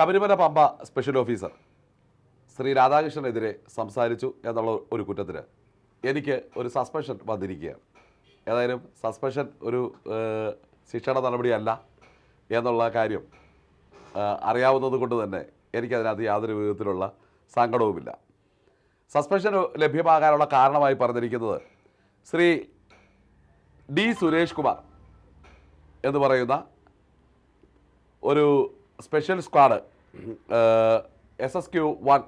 Sabarimala Pamba special officer Shri രാധാകൃഷ്ണനെതിരെ സംസാരിച്ചു എന്നുള്ള ഒരു കുറ്റത്തിന് എനിക്ക് ഒരു സസ്പെൻഷൻ വന്നിരിക്കുകയാണ്. ഏതായാലും സസ്പെൻഷൻ ഒരു ശിക്ഷണ നടപടിയല്ല എന്നുള്ള കാര്യം അറിയാവുന്നത് കൊണ്ട് തന്നെ എനിക്കതിനകത്ത് യാതൊരു വിധത്തിലുള്ള സങ്കടവുമില്ല. സസ്പെൻഷൻ ലഭ്യമാകാനുള്ള കാരണമായി പറഞ്ഞിരിക്കുന്നത് ശ്രീ ഡി സുരേഷ് കുമാർ എന്ന് പറയുന്ന ഒരു special squad S S Q one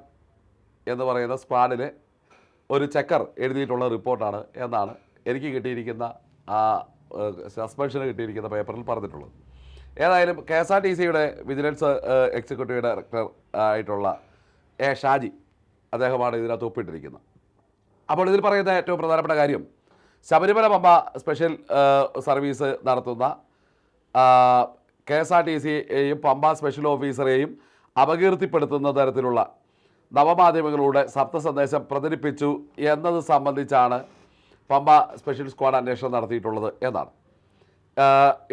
എന്ന് പറയുന്ന സ്ക്വാഡിലെ ഒരു ചെക്കർ എഴുതിയിട്ടുള്ള റിപ്പോർട്ടാണ് എന്നാണ് എനിക്ക് കിട്ടിയിരിക്കുന്ന ആ സസ്പെൻഷന് കിട്ടിയിരിക്കുന്ന പേപ്പറിൽ പറഞ്ഞിട്ടുള്ളത്. ഏതായാലും കെ എസ് ആർ ടി സിയുടെ വിജിലൻസ് എക്സിക്യൂട്ടീവ് ഡയറക്ടർ ആയിട്ടുള്ള എ ഷാജി അദ്ദേഹമാണ് ഇതിനകത്ത് ഒപ്പിട്ടിരിക്കുന്നത്. അപ്പോൾ ഇതിൽ പറയുന്ന ഏറ്റവും പ്രധാനപ്പെട്ട കാര്യം ശബരിമല പമ്പ സ്പെഷ്യൽ സർവീസ് നടത്തുന്ന കെ എസ് ആർ ടി സിയെയും പമ്പ സ്പെഷ്യൽ ഓഫീസറെയും അപകീർത്തിപ്പെടുത്തുന്ന തരത്തിലുള്ള നവമാധ്യമങ്ങളിലൂടെ സപ്ത സന്ദേശം പ്രചരിപ്പിച്ചു എന്നത് സംബന്ധിച്ചാണ് പമ്പ സ്പെഷ്യൽ സ്ക്വാഡ് അന്വേഷണം നടത്തിയിട്ടുള്ളത് എന്നാണ്.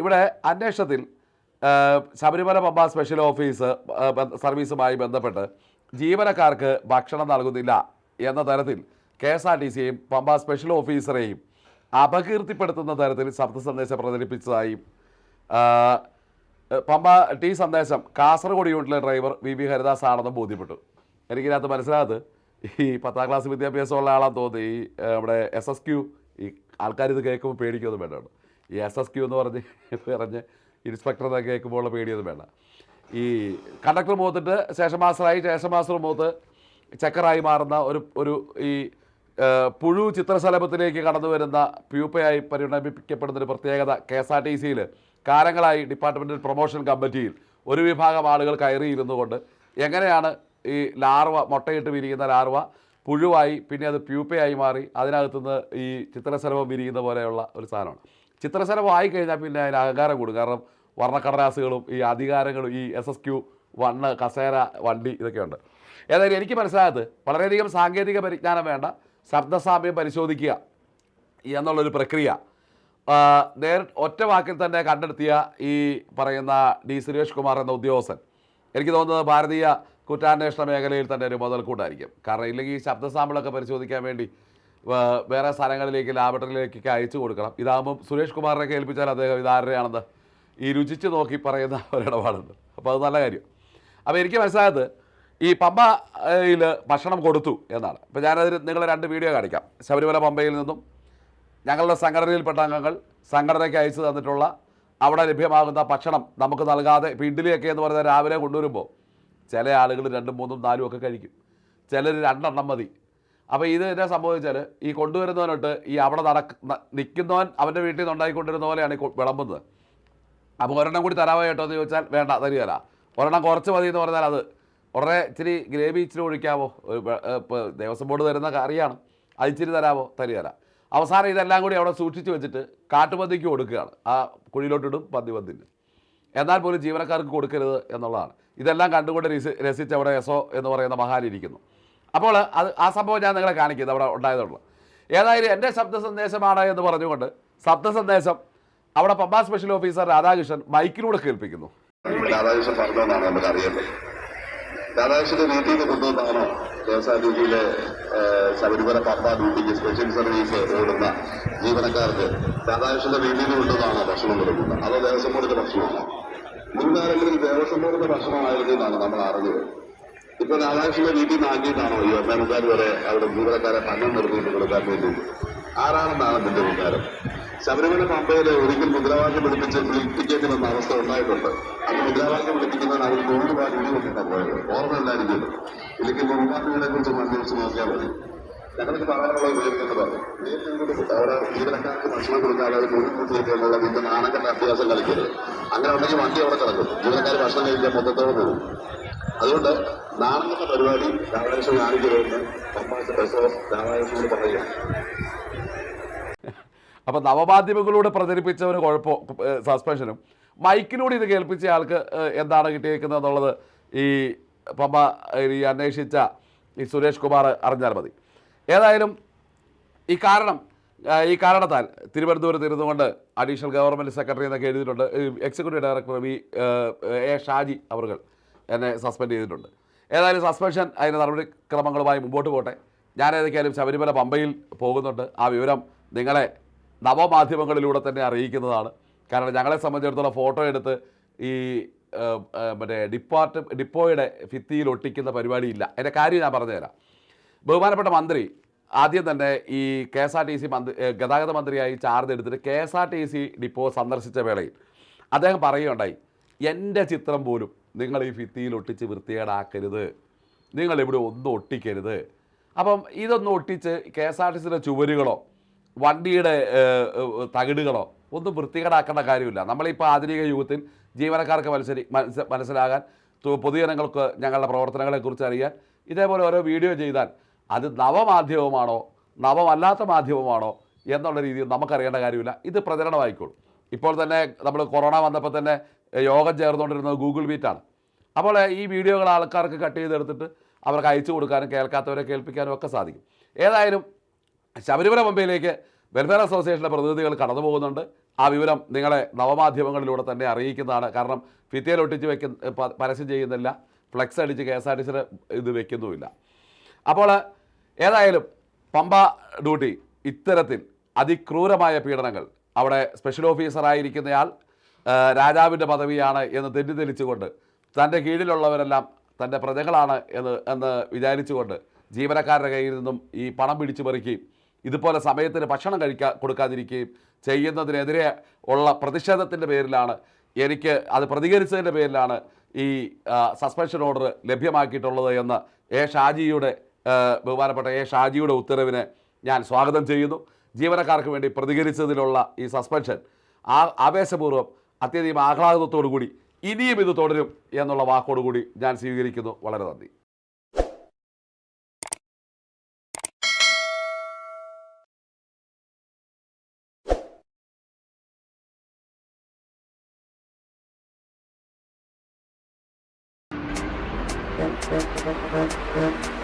ഇവിടെ അന്വേഷണത്തിൽ ശബരിമല പമ്പ സ്പെഷ്യൽ ഓഫീസ് സർവീസുമായി ബന്ധപ്പെട്ട് ജീവനക്കാർക്ക് ഭക്ഷണം നൽകുന്നില്ല എന്ന തരത്തിൽ കെ എസ് ആർ ടി സിയെയും പമ്പ സ്പെഷ്യൽ ഓഫീസറെയും അപകീർത്തിപ്പെടുത്തുന്ന തരത്തിൽ ശബ്ദ സന്ദേശം പ്രചരിപ്പിച്ചതായും പമ്പ ടി സന്ദേശം. കാസർഗോഡ് യൂണിറ്റിലെ ഡ്രൈവർ വി. വി. ഹരിദാസ് ആണെന്ന് ബോധ്യപ്പെട്ടു. എനിക്കിതിനകത്ത് മനസ്സിലാകത്ത് ഈ പത്താം ക്ലാസ് വിദ്യാഭ്യാസമുള്ള ആളാന്ന് തോന്നി ഈ നമ്മുടെ എസ് എസ് ക്യു ഈ ആൾക്കാർ ഇത് കേൾക്കുമ്പോൾ പേടിക്കൊന്നും വേണ്ടാണ് ഈ എസ് എസ് ക്യു എന്ന് പറഞ്ഞ് പറഞ്ഞ് ഇൻസ്പെക്ടർ എന്നൊക്കെ കേൾക്കുമ്പോൾ ഉള്ള പേടിയൊന്നും വേണ്ട. ഈ കണ്ടക്ടർ മുഖത്തിട്ട് ശേഷം മാസ്റ്ററായി ശേഷം മാസ്റ്റർ മുഖത്ത് ചക്കറായി മാറുന്ന ഒരു ഒരു ഈ പുഴു ചിത്രശലഭത്തിലേക്ക് കടന്നു വരുന്ന പ്യൂപ്പയായി പരിണമിപ്പിക്കപ്പെടുന്ന ഒരു പ്രത്യേകത കെ എസ് ആർ ടി സിയിൽ കാലങ്ങളായി ഡിപ്പാർട്ട്മെന്റൽ പ്രൊമോഷൻ കമ്മിറ്റിയിൽ ഒരു വിഭാഗം ആളുകൾ കയറിയിരുന്നു കൊണ്ട് എങ്ങനെയാണ് ഈ ലാർവ മുട്ടയിട്ട് വിരിയുന്ന ലാർവ പുഴുവായി പിന്നെ അത് പ്യൂപ്പയായി മാറി അതിനകത്തുനിന്ന് ഈ ചിത്രശലഭം വിരിയുന്ന പോലെയുള്ള ഒരു സാധനമാണ്. ചിത്രശലഭം ആയിക്കഴിഞ്ഞാൽ പിന്നെ അതിന് അഹങ്കാരം കൂടും. കാരണം വർണക്കടലാസുകളും ഈ അധികാരങ്ങളും ഈ എസ് എസ് ക്യു വണ്ണ് കസേര വണ്ടി ഇതൊക്കെയുണ്ട്. ഏതായാലും എനിക്ക് മനസ്സിലായത് വളരെയധികം സാങ്കേതിക പരിജ്ഞാനം വേണ്ട ശബ്ദസാമ്യം പരിശോധിക്കുക എന്നുള്ളൊരു പ്രക്രിയ നേർ ഒറ്റ വാക്കിൽ തന്നെ കണ്ടെടുത്തിയ ഈ പറയുന്ന ഡി സുരേഷ് കുമാർ എന്ന ഉദ്യോഗസ്ഥൻ. എനിക്ക് തോന്നുന്നത് ഭാരതീയ കുറ്റാന്വേഷണ മേഖലയിൽ തന്നെ ഒരു മുതൽക്കൂട്ടായിരിക്കും. കാരണം ഇല്ലെങ്കിൽ ഈ ശബ്ദ സാമ്പിളൊക്കെ പരിശോധിക്കാൻ വേണ്ടി വേറെ സ്ഥലങ്ങളിലേക്ക് ലാബറട്ടറിയിലേക്കൊക്കെ അയച്ചു കൊടുക്കണം. ഇതാകുമ്പം സുരേഷ് കുമാറിനെ കേൾപ്പിച്ചാൽ അദ്ദേഹം ഇതാരുടെയാണെന്ന് ഈ രുചിച്ച് നോക്കി പറയുന്ന ഒരിടപാടുണ്ട്. അപ്പോൾ അത് നല്ല കാര്യം. അപ്പോൾ എനിക്ക് മനസ്സിലായത് ഈ പമ്പയിൽ ഭക്ഷണം കൊടുത്തു എന്നാണ്. അപ്പോൾ ഞാനതിന് നിങ്ങളെ രണ്ട് വീഡിയോ കാണിക്കാം. ശബരിമല പമ്പയിൽ നിന്നും ഞങ്ങളുടെ സംഘടനയിൽപ്പെട്ട അംഗങ്ങൾ സംഘടനയ്ക്ക് അയച്ചു തന്നിട്ടുള്ള അവിടെ ലഭ്യമാകുന്ന ഭക്ഷണം നമുക്ക് നൽകാതെ ഇപ്പോൾ ഇഡ്ഡലിയൊക്കെ എന്ന് പറഞ്ഞാൽ രാവിലെ കൊണ്ടുവരുമ്പോൾ ചില ആളുകൾ രണ്ടും മൂന്നും നാലും ഒക്കെ കഴിക്കും. ചിലർ രണ്ടെണ്ണം മതി. അപ്പോൾ ഇത് എന്നാ സംഭവിച്ചാൽ ഈ കൊണ്ടുവരുന്നവനോട്ട് ഈ അവിടെ നടക്ക നിൽക്കുന്നവൻ അവന്റെ വീട്ടിൽ നിന്ന് പോലെയാണ് ഈ വിളമ്പുന്നത്. അപ്പോൾ ഒരെണ്ണം കൂടി തരാമോ കേട്ടോ എന്ന് ചോദിച്ചാൽ വേണ്ട തരികയല്ല ഒരെണ്ണം കുറച്ച് മതി എന്ന് പറഞ്ഞാൽ അത് ഉടനെ ഇച്ചിരി ഗ്രേവി ഇച്ചിരി ഒഴിക്കാമോ ദേവസ്വം ബോർഡ് തരുന്ന കറിയാണ്. അത് ഇച്ചിരി തരാമോ തരികയില്ല അവസാനം ഇതെല്ലാം കൂടി അവിടെ സൂക്ഷിച്ച് വെച്ചിട്ട് കാട്ടുപന്നിക്ക് കൊടുക്കുകയാണ്. ആ കുഴിയിലോട്ടിടും പന്നി പന്തിന് എന്നാൽ പോലും ജീവനക്കാർക്ക് കൊടുക്കരുത് എന്നുള്ളതാണ്. ഇതെല്ലാം കണ്ടുകൊണ്ട് രസി രസിച്ച് അവിടെ എസോ എന്ന് പറയുന്ന മഹാനിരിക്കുന്നു അപ്പോൾ അത് ആ സംഭവം ഞാൻ നിങ്ങളെ കാണിക്കുന്നത് അവിടെ ഉണ്ടായതുള്ളൂ. ഏതായാലും എന്റെ ശബ്ദ സന്ദേശമാണ് എന്ന് പറഞ്ഞുകൊണ്ട് ശബ്ദ സന്ദേശം അവിടെ പമ്പാ സ്പെഷ്യൽ ഓഫീസർ രാധാകൃഷ്ണൻ മൈക്കിലൂടെ കേൾപ്പിക്കുന്നു. രാധാകൃഷ്ണൻ പറഞ്ഞതെന്നാണ് നമുക്ക് അറിയേണ്ടത് രാധാകൃഷ്ണന്റെ വീട്ടിൽ നിന്ന് കൊണ്ടുവന്നാണോ കെ എസ് ആർ ടി സിയിലെ ശബരിമല പമ്പ ഡ്യൂട്ടിക്ക് സ്പെഷ്യൽ സർവീസ് ഓടുന്ന ജീവനക്കാർക്ക് രാധാകൃഷ്ണന്റെ വീട്ടിൽ നിന്ന് കൊണ്ടുവന്നാണോ ഭക്ഷണം കൊടുക്കുന്നത്. അതോ ദേവസ്വം ബോർഡിന്റെ ഭക്ഷണമാണോ. മുൻകാലങ്ങളിൽ ദേവസ്വം ബോർഡിന്റെ ഭക്ഷണമായിരുന്നു എന്നാണ് നമ്മൾ അറിഞ്ഞത്. ഇപ്പൊ രാധാകൃഷ്ണന്റെ വീട്ടിൽ നിന്ന് ആക്കിയിട്ടാണോ ഈ ഒന്നാമക്കാർ വരെ അവിടെ ജീവനക്കാരെ പണം നിർത്തിയിട്ട് കൊടുക്കാൻ വേണ്ടി? ആരാണെന്നാണ് എന്റെ വികാരം? ശബരിമല പമ്പയിൽ ഒരിക്കൽ മുദ്രാവാക്യം പിടിപ്പിച്ച് ഫ്ലിപ്പിക്കേണ്ടി വന്ന അവസ്ഥ ഉണ്ടായിട്ടുണ്ട്. അത് മുദ്രാവാക്യം വിളിപ്പിക്കുന്നതിന് അവർ തൊഴിൽ രൂപ ഇടി കൊണ്ടിട്ടാണ് പോയത് ഓർമ്മയില്ലായിരിക്കും ഇല്ലെങ്കിൽ മുൻകാലങ്ങളെ കുറിച്ച് അന്വേഷിച്ച് നോക്കിയാൽ മതി. ഞങ്ങൾക്ക് പറയാനുള്ള ഉപയോഗിക്കുന്നത് അവിടെ ജീവനക്കാർക്ക് ഭക്ഷണം കൊടുക്കാതെ എന്നുള്ള വീട്ടിൽ നാണക്കെട്ട അഭ്യാസം കളിക്കരുത്. അങ്ങനെ ഉണ്ടെങ്കിൽ വണ്ടി അവിടെ കിടക്കും. ജീവനക്കാർ ഭക്ഷണം കഴിക്കാൻ മൊത്തത്തോടെ പോകും. അതുകൊണ്ട് നാണക്കെട്ട പരിപാടി രാധാകൃഷ്ണൻ കാണിക്കരുതെന്ന് പമ്പാസ് പ്രസവം രാധാകൃഷ്ണനോട് പറയുക അപ്പോൾ നവമാധ്യമങ്ങളിലൂടെ പ്രചരിപ്പിച്ചവന് കുഴപ്പം സസ്പെൻഷനും. മൈക്കിലൂടെ ഇത് കേൾപ്പിച്ച ആൾക്ക് എന്താണ് കിട്ടിയേക്കുന്നത് എന്നുള്ളത് ഈ പമ്പ ഈ അന്വേഷിച്ച ഈ സുരേഷ് കുമാർ അറിഞ്ഞാൽ മതി. ഏതായാലും ഈ കാരണം ഈ കാരണത്താൽ തിരുവനന്തപുരത്ത് ഇരുന്നുകൊണ്ട് അഡീഷണൽ ഗവൺമെന്റ് സെക്രട്ടറി എന്നൊക്കെ എഴുതിയിട്ടുണ്ട്. Executive director V A Shaji അവർ എന്നെ സസ്പെൻഡ് ചെയ്തിട്ടുണ്ട്. ഏതായാലും സസ്പെൻഷൻ അതിന്റെ നടപടിക്രമങ്ങളുമായി മുമ്പോട്ട് പോട്ടെ. ഞാൻ ഏതൊക്കെയാലും ശബരിമല പമ്പയിൽ പോകുന്നുണ്ട്. ആ വിവരം നിങ്ങളെ നവമാധ്യമങ്ങളിലൂടെ തന്നെ അറിയിക്കുന്നതാണ്. കാരണം ഞങ്ങളെ സംബന്ധിച്ചിടത്തോളം ഫോട്ടോ എടുത്ത് ഈ മറ്റേ ഡിപ്പാർട്ട് ഡിപ്പോയുടെ ഭിത്തിയിൽ ഒട്ടിക്കുന്ന പരിപാടിയില്ല. എന്റെ കാര്യം ഞാൻ പറഞ്ഞുതരാം. ബഹുമാനപ്പെട്ട മന്ത്രി ആദ്യം തന്നെ ഈ K S R T C മന്ത്രി ഗതാഗത മന്ത്രിയായി ചാർജ് എടുത്തിട്ട് K S R T C depot സന്ദർശിച്ച വേളയിൽ അദ്ദേഹം പറയുകയുണ്ടായി എന്റെ ചിത്രം പോലും നിങ്ങൾ ഈ ഭിത്തിയിൽ ഒട്ടിച്ച് വൃത്തികേടാക്കരുത്. നിങ്ങൾ ഇവിടെ ഒന്നും ഒട്ടിക്കരുത്. അപ്പം ഇതൊന്നും ഒട്ടിച്ച് കെ എസ് ആർ ടി സിയുടെ ചുവരുകളോ വണ്ടിയുടെ തകിടുകളോ ഒന്നും വൃത്തികേടാക്കേണ്ട കാര്യമില്ല. നമ്മളിപ്പോൾ ആധുനിക യുഗത്തിൽ ജീവനക്കാർക്ക് മത്സരി മനസ്സ് മനസ്സിലാകാൻ പൊതുജനങ്ങൾക്ക് ഞങ്ങളുടെ പ്രവർത്തനങ്ങളെക്കുറിച്ച് അറിയാൻ ഇതേപോലെ ഓരോ വീഡിയോ ചെയ്താൽ അത് നവമാധ്യമമാണോ നവമല്ലാത്ത മാധ്യമമാണോ എന്നുള്ള രീതിയിൽ നമുക്കറിയേണ്ട കാര്യമില്ല. ഇത് പ്രചരണമായിക്കോളും. ഇപ്പോൾ തന്നെ നമ്മൾ കൊറോണ വന്നപ്പോൾ തന്നെ യോഗം ചേർന്നുകൊണ്ടിരുന്നത് ഗൂഗിൾ മീറ്റാണ് അപ്പോൾ ഈ വീഡിയോകൾ ആൾക്കാർക്ക് കട്ട് ചെയ്തെടുത്തിട്ട് അവർക്ക് അയച്ചു കൊടുക്കാനും കേൾക്കാത്തവരെ കേൾപ്പിക്കാനും ഒക്കെ സാധിക്കും. ഏതായാലും ശബരിമല പമ്പയിലേക്ക് വെൽഫെയർ അസോസിയേഷന്റെ പ്രതിനിധികൾ കടന്നു പോകുന്നുണ്ട്. ആ വിവരം നിങ്ങളെ നവമാധ്യമങ്ങളിലൂടെ തന്നെ അറിയിക്കുന്നതാണ്. കാരണം ഫിത്തിയിൽ ഒട്ടിച്ച് വെക്കുന്ന പരസ്യം ചെയ്യുന്നില്ല. ഫ്ലെക്സ് അടിച്ച് കെ എസ് ആർ ടി സിയുടെ ഇത് വെക്കുന്നുമില്ല. അപ്പോൾ ഏതായാലും പമ്പ ഡ്യൂട്ടി ഇത്തരത്തിൽ അതിക്രൂരമായ പീഡനങ്ങൾ. അവിടെ സ്പെഷ്യൽ ഓഫീസറായിരിക്കുന്നയാൾ രാജാവിന്റെ പദവിയാണ് എന്ന് തെറ്റിദ്ധരിച്ചുകൊണ്ട് തന്റെ കീഴിലുള്ളവരെല്ലാം തന്റെ പ്രജകളാണ് എന്ന് എന്ന് വിചാരിച്ചുകൊണ്ട് ജീവനക്കാരുടെ കയ്യിൽ നിന്നും ഈ പണം പിടിച്ചു പറിക്കുകയും ഇതുപോലെ സമയത്തിന് ഭക്ഷണം കഴിക്കാൻ കൊടുക്കാതിരിക്കുകയും ചെയ്യുന്നതിനെതിരെ ഉള്ള പ്രതിഷേധത്തിന്റെ പേരിലാണ് എനിക്ക് അത് പ്രതികരിച്ചതിന്റെ പേരിലാണ് ഈ സസ്പെൻഷൻ ഓർഡർ ലഭ്യമാക്കിയിട്ടുള്ളത് എന്ന് എ ഷാജിയുടെ ബഹുമാനപ്പെട്ട എ ഷാജിയുടെ ഉത്തരവിനെ ഞാൻ സ്വാഗതം ചെയ്യുന്നു. ജീവനക്കാർക്ക് വേണ്ടി പ്രതികരിച്ചതിലുള്ള ഈ സസ്പെൻഷൻ ആ ആവേശപൂർവം അത്യധികം ആഹ്ലാദത്തോടു കൂടി ഇനിയും ഇത് തുടരും എന്നുള്ള വാക്കോടുകൂടി ഞാൻ സ്വീകരിക്കുന്നു. വളരെ നന്ദി. Thank you.